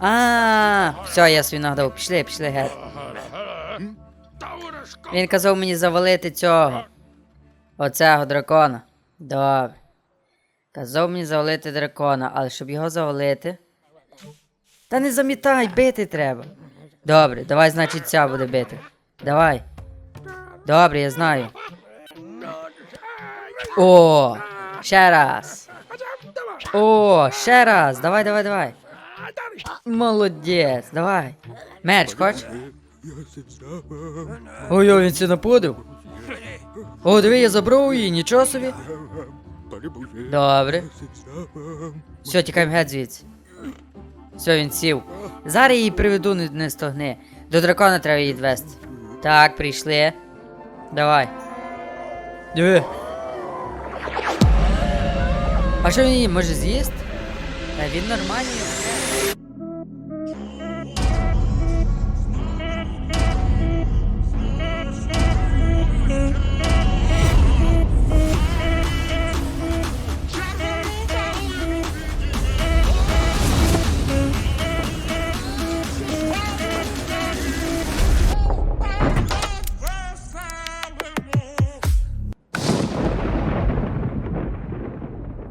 А, все, я свій нагадав. Пішли, пішли геть. Він казав мені завалити цього. Оцього дракона. Добре. Казав мені завалити дракона, але щоб його завалити. Та не замітай, бити треба. Добре, давай, значить, ця буде бити. Давай. Добре, я знаю. О, ще раз. О, ще раз. Давай, давай, давай. Молодець, давай. Меч, хоч? Ой, ой, він це напудив. О, диви, я забрав її, нічого собі. Добре. Все, тікаємо геть звідси. Все, він сів. Зараз її приведу, не, не стогни. До дракона треба її відвести. Так, прийшли. Давай. Диви. А що він її може з'їсти? Та він нормальний.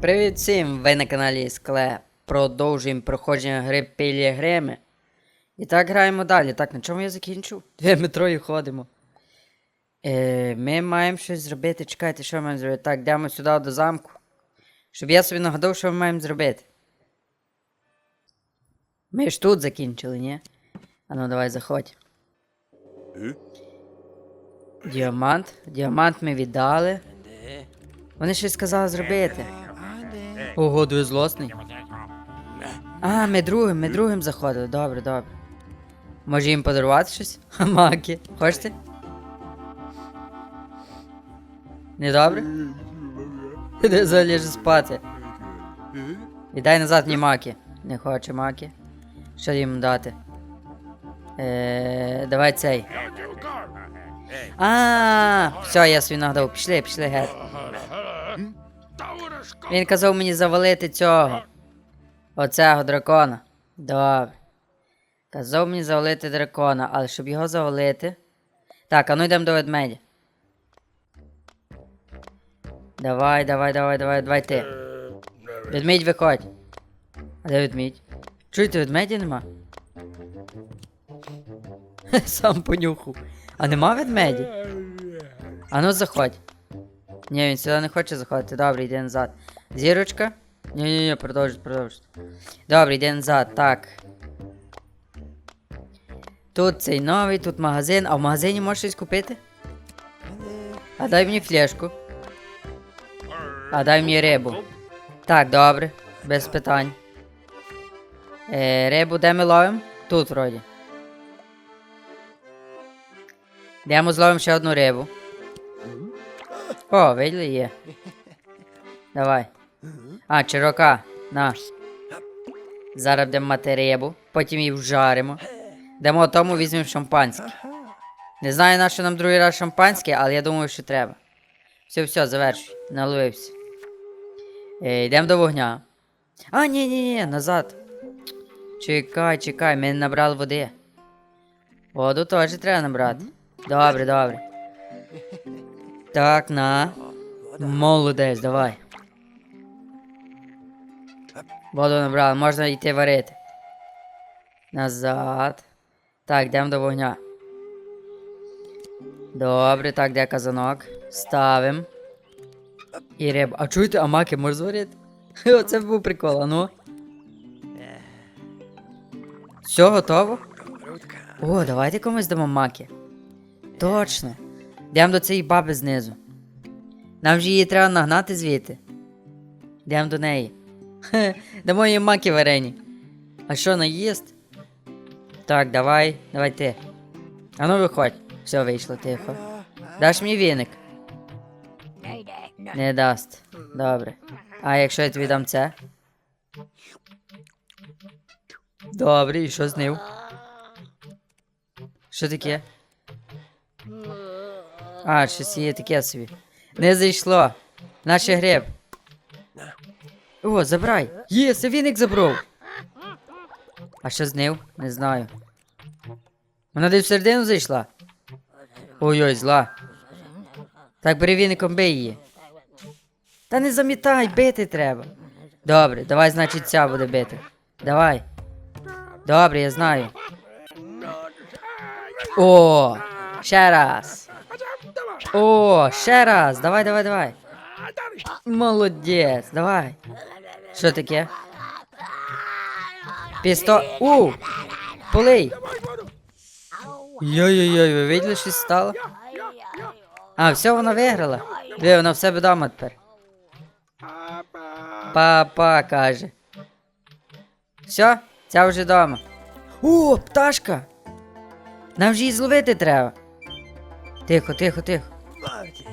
Привіт всім! Ви на каналі Скле. Продовжуємо проходження гри Пілігрими. І так граємо далі. Так, на чому я закінчу? Дві ми троє ходимо. Е, ми маємо щось зробити. Чекайте, що ми маємо зробити. Так, йдемо сюди до замку. Щоб я собі нагадав, що ми маємо зробити. Ми ж тут закінчили, ні? А ну давай заходь. Діамант. Діамант ми віддали. Вони щось сказали зробити. Ого, дуже злосний. А, ми другим, ми другим заходили. Добре, добре. Може їм подарувати щось? Маки. Хочете? Не добре? Іди заліж спати. Віддай назад мені маки. Не хоче маки. Що їм дати? Е, давай цей. А, все, я свій нагадав. Пішли, пішли геть. Він казав мені завалити цього. Оцього дракона. Добре. Казав мені завалити дракона, але щоб його завалити. Так, а ну йдемо до ведмедя. Давай, давай, давай, давай, давай ти. Ведмідь виходь. А де ведмідь? Чуєте, ведмедя нема? Сам понюхав. А нема ведмеді? А ну заходь. Ні, він сюди не хоче заходити. Добре, йди назад. Зірочка? Ні, ні, ні, продовжуй, продовжуй. Добре, йди назад, так. Тут цей новий, тут магазин, а в магазині можеш щось купити? А дай мені флешку. А дай мені рибу. Так, добре, без питань. Е, рибу де ми ловимо? Тут вроді. Йдемо зловимо ще одну рибу. О, виділи є. Давай. А, чирока. На. Зараз будемо мати потім її вжаримо. Дамо тому візьмемо шампанське. Не знаю, на що нам другий раз шампанське, але я думаю, що треба. Все, все, завершуй. Наливився. Е, йдемо до вогня. А, ні, ні, ні, назад. Чекай, чекай, ми не набрали води. Воду теж треба набрати. Добре, добре. Так, на. Молодець, давай. Воду набрали, можна йти варити. Назад. Так, йдемо до вогня. Добре, так, де казанок? Ставим. І рибу. А чуєте, а маки можеш зварити? Оце був прикол, а ну. Все готово? О, давайте комусь дамо маки. Точно. Йдемо до цієї баби знизу. Нам же її треба нагнати звідти. Йдемо до неї. Хе, дамо їй маки варені. А що наїсть? Так, давай, давай ти. А ну виходь. Все вийшло тихо. Даш мені віник? Не дасть. Добре. А якщо я тобі дам це? Добре, і що з ним? Що таке? А, щось є таке собі. Не зайшло. Наче гриб. О, забирай. Є, це віник забрав. А що з ним? Не знаю. Вона десь всередину зайшла. Ой-ой, зла. Так бери віником бий її. Та не замітай, бити треба. Добре, давай, значить, ця буде бити. Давай. Добре, я знаю. О, ще раз. О, ще раз. Давай, давай, давай. Молодець, давай. Що таке? Пісто. У! Полий! Йой-йой-йой, ви виділи, що стало? А, все, вона виграла. Диви, вона в себе вдома тепер. Папа каже. Все, ця вже вдома. О, пташка! Нам ж її зловити треба. Тихо, тихо, тихо.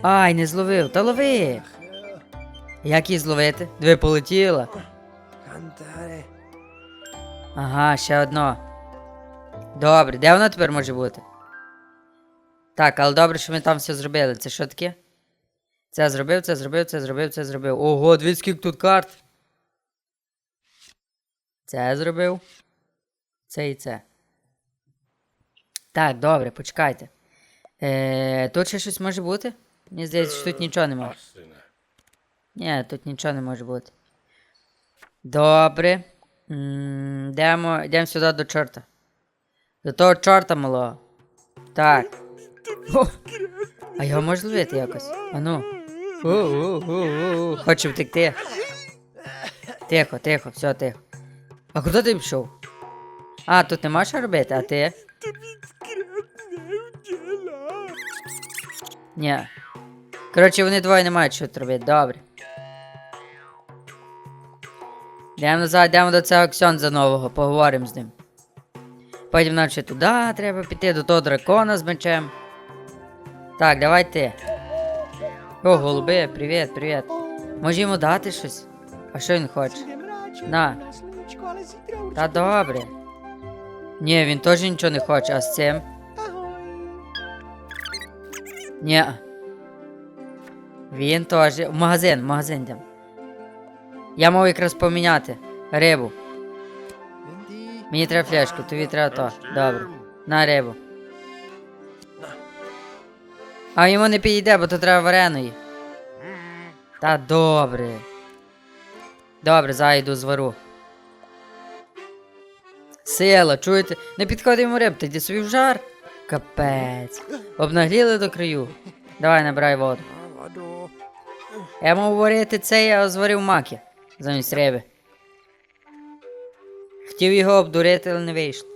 Ай, не зловив, та лови. Як її зловити? Диви, полетіла. Cantare. Ага, ще одно. Добре, де воно тепер може бути? Так, але добре, що ми там все зробили. Це що таке? Це зробив, це зробив, це зробив, це зробив. Ого, дивіться, скільки тут карт. Це зробив. Це і це. Так, добре, почекайте. Е, тут ще щось може бути? Мені здається, що тут нічого немає. Ні, тут нічого не може бути. Добре. Йдемо, йдемо сюди до чорта. До того чорта малого. Так. О, а його можна ловити якось? Ану. Хоче втекти. Тихо, тихо, все тихо. А куди ти пішов? А, тут нема що робити, а ти? Ні. Коротше, вони двоє не мають що робити, добре. Йдемо назад, йдемо до цього Ксьонза нового, поговоримо з ним. Потім нам ще туди треба піти, до того дракона з мечем. Так, давай ти. О, голуби, привіт, привіт. Може йому дати щось? А що він хоче? На. Та добре. Ні, він теж нічого не хоче, а з цим? Ні. Він теж. В магазин, в магазин йдемо. Я мав якраз поміняти рибу. Мені треба фляжку, тобі треба то. Добре. На рибу. А йому не підійде, бо то треба вареної. Та добре. Добре, зайду звару. Сила, чуєте? Не підходи йому риб, ти йди собі в жар. Капець. Обнагліли до краю. Давай набирай воду. Я мав варити це, я зварив маки замість риби. Хотів його обдурити, але не вийшло.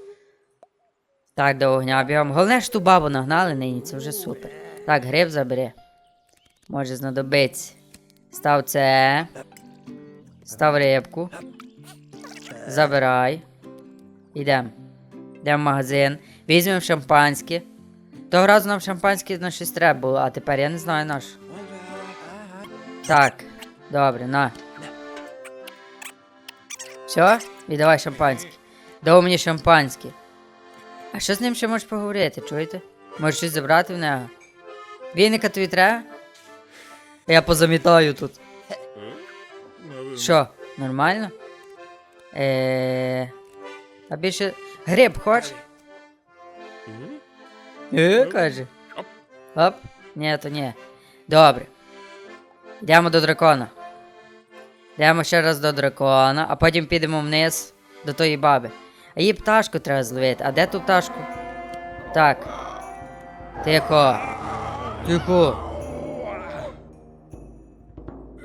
Так, до вогня бігом. Головне, що ту бабу нагнали нині, це вже супер. Так, гриб забери. Може знадобиться. Став це. Став рибку. Забирай. Ідем. Йдемо в магазин. Візьмемо шампанське. Того разу нам шампанське на щось треба було, а тепер я не знаю на що. Так, добре, на. Все? Віддавай шампанське. Дав мені шампанське. А що з ним ще можеш поговорити, чуєте? Може щось забрати в нього? Віника тобі треба? Я позамітаю тут. Що, нормально? Е. А більше. Гриб хоч? Е, каже. Оп. Ні, то ні. Добре. Йдемо до дракона. Йдемо ще раз до дракона, а потім підемо вниз до тої баби. А їй пташку треба зловити. А де ту пташку? Так. Тихо. Тихо.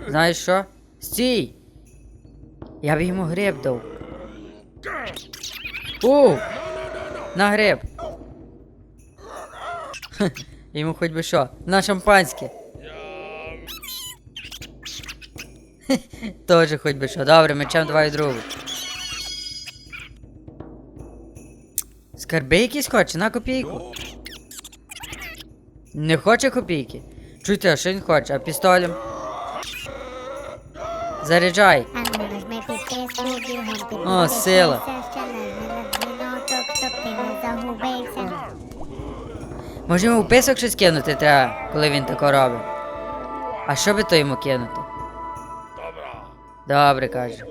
Знаєш що? Стій! Я б йому гриб дав. У! На гриб. Йому хоч би що. На шампанське. Тоже хоч би що. Добре, мечем давай другу. Скарби якісь хоче, на копійку. Не хоче копійки. Чуйте, що він хоче, а пістолем? Заряджай. О, сила. Може йому писок щось кинути треба, коли він тако робить. А що би то йому кинути? Добре, каже.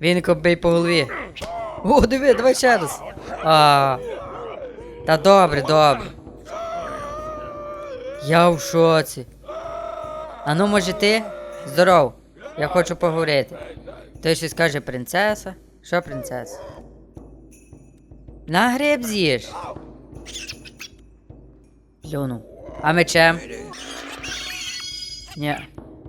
Він бий по голові. О, диви, давай ще раз. А. Та добре, добре. Я в шоці. А ну, може ти? Здоров. Я хочу поговорити. Той щось каже принцеса. Що принцеса? На гриб з'їж. Плюнув. А мечем? Ні.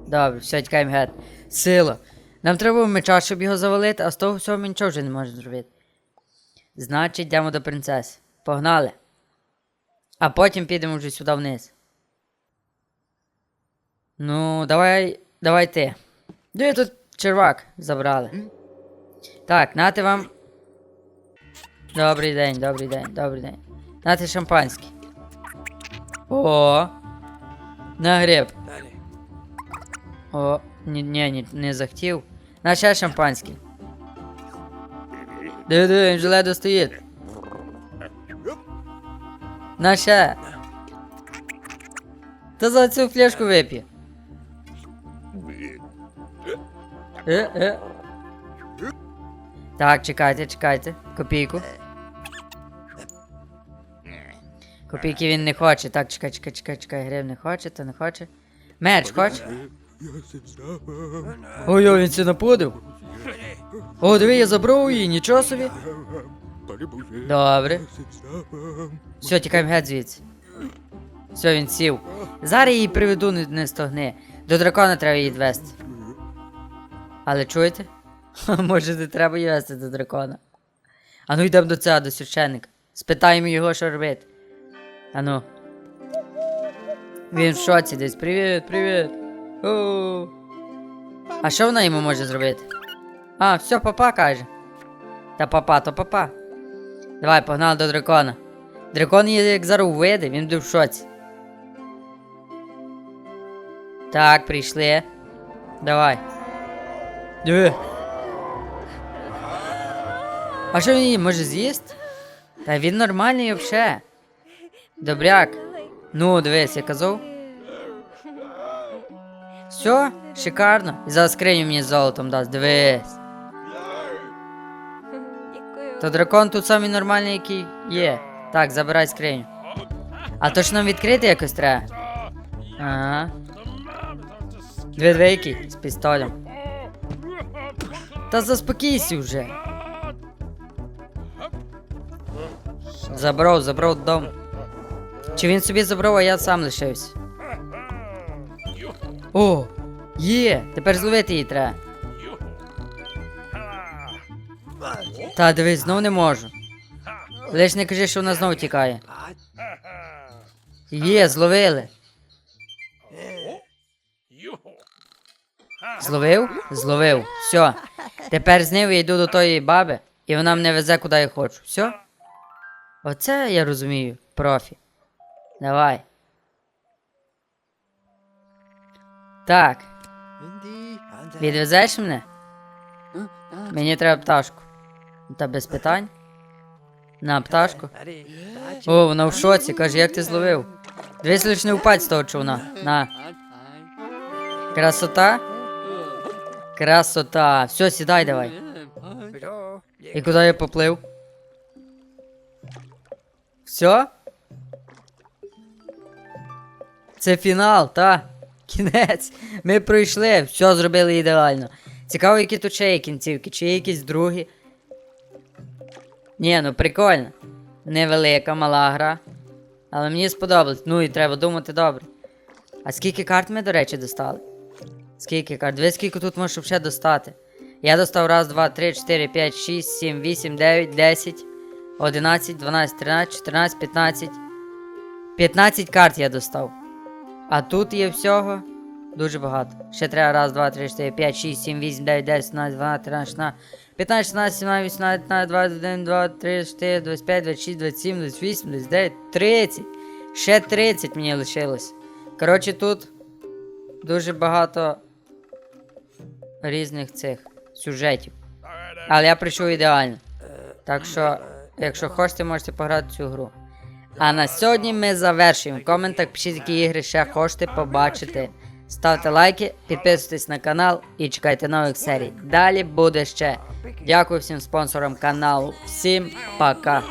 Добре, все, тікаємо геть. Сила. Нам треба меча, щоб його завалити, а з того всього ми нічого вже не можемо зробити. Значить, йдемо до принцеси. Погнали. А потім підемо вже сюди вниз. Ну, давай. Давай ти. Де тут червак забрали? Так, нати вам. Добрий день, добрий день, добрий день. Нати шампанське. О! На. Далі. О, ні, ні, ні, не захотів. На ще шампанське. Диви, диви, він вже стоїть. На ще. Та за цю фляжку вип'є. Е, е. Так, чекайте, чекайте. Копійку. Копійки він не хоче. Так, чекай, чекай, чекай, чекай. Гриб не хоче, то не хоче. Меч хоче? Ой, ой, він це напудив. О, диви, я забрав її, нічого собі. Добре. Все, тікаємо геть звідси. Все, він сів. Зараз її приведу, не, стогни. До дракона треба її відвести. Але чуєте? Може, не треба її вести до дракона. А ну йдемо до цього, до священника. Спитаємо його, що робити. Ану. Він в шоці десь. Привіт, привіт. О. А що вона йому може зробити? А, все, папа каже. Та папа, то папа. Давай, погнали до дракона. Дракон її як зараз увиде, він буде в шоці. Так, прийшли. Давай. Диви. А що він її може з'їсти? Та він нормальний взагалі. Добряк. Ну, дивись, я казав. Все, шикарно. І за скриню мені з золотом дасть, дивись. То дракон тут самий нормальний, який є. Так, забирай скриню. А то ж нам відкрити якось треба. Ага. Дві двійки з пістолем. Та заспокійся вже. Забрав, забрав дом. Чи він собі забрав, а я сам лишився. О! Є! Тепер зловити її треба. Та дивись, знов не можу. Лиш не кажи, що вона знов тікає. Є, зловили. Зловив? Зловив. Все. Тепер з нею я йду до тої баби, і вона мене везе, куди я хочу. Все? Оце я розумію, профі. Давай. Так, відвезеш мене? Мені треба пташку. Та без питань. На пташку. О, вона в шоці, каже, як ти зловив. Дивись лиш не впадь з того човна. На. Красота? Красота. Все, сідай давай. І куди я поплив? Все? Це фінал, та? Кінець. Ми пройшли, все зробили ідеально. Цікаво, які тут ще є кінцівки, чи є якісь другі. Ні, ну прикольно. Невелика, мала гра. Але мені сподобалось. Ну і треба думати добре. А скільки карт ми, до речі, достали? Скільки карт? Диви, скільки тут можеш ще достати. Я достав раз, два, три, чотири, п'ять, шість, сім, вісім, дев'ять, десять, одинадцять, дванадцять, тринадцять, чотирнадцять, п'ятнадцять. П'ятнадцять карт я достав. А тут є всього дуже багато. Ще треба раз, два, три, чотири, п'ять, шість, сім, вісім, дев'ять, десять, одинадцять, дванадцять, тринадцять, шістнадцять, п'ятнадцять, шістнадцять, сімнадцять, вісімнадцять, п'ятнадцять, двадцять один, два, три, чотири, двадцять п'ять, двадцять шість, двадцять сім, двадцять вісім, двадцять дев'ять, тридцять. Ще тридцять мені лишилось. Коротше, тут дуже багато різних цих сюжетів. Але я прийшов ідеально. Так що, якщо хочете, можете пограти цю гру. А на сьогодні ми завершуємо. В коментах пишіть, які ігри ще хочете побачити Ставте лайки, підписуйтесь на канал і чекайте нових серій. Далі буде ще. Дякую всім спонсорам каналу. Всім пока.